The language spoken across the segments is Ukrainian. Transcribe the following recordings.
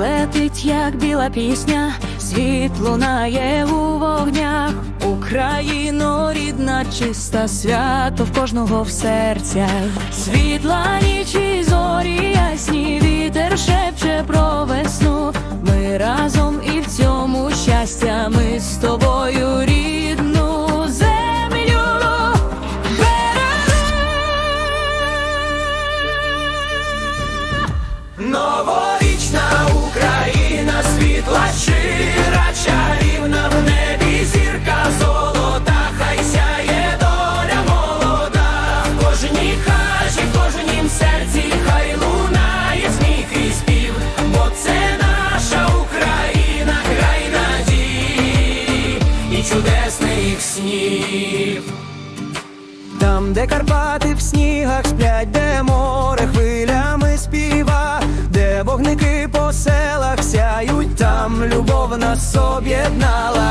летить, як біла пісня, світ лунає у вогнях. Україно, рідна, чиста, свято в кожного в серцях. Світла і зорі ясні, вітер шепче про весну. Ми разом і в цьому щастя, ми з тобою снів. Там, де Карпати в снігах сплять, де море хвилями співа, де вогники по селах сяють, там любов нас об'єднала,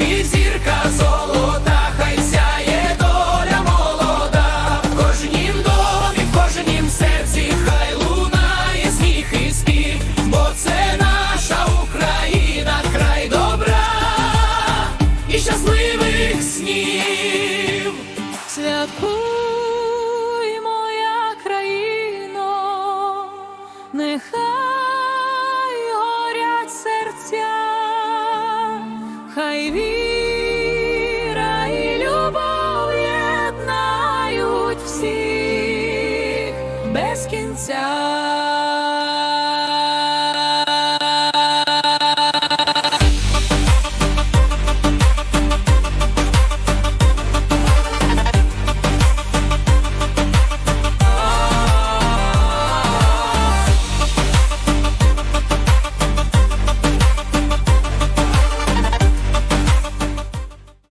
небі зірка золота, хай сяє доля молода, в кожнім домі, в кожнім серці, хай лунає сміх і спів, бо це наша Україна, край добра і щасливих снів. Святкуй, моя країно, нехай хай віра і любов єднають всіх без кінця.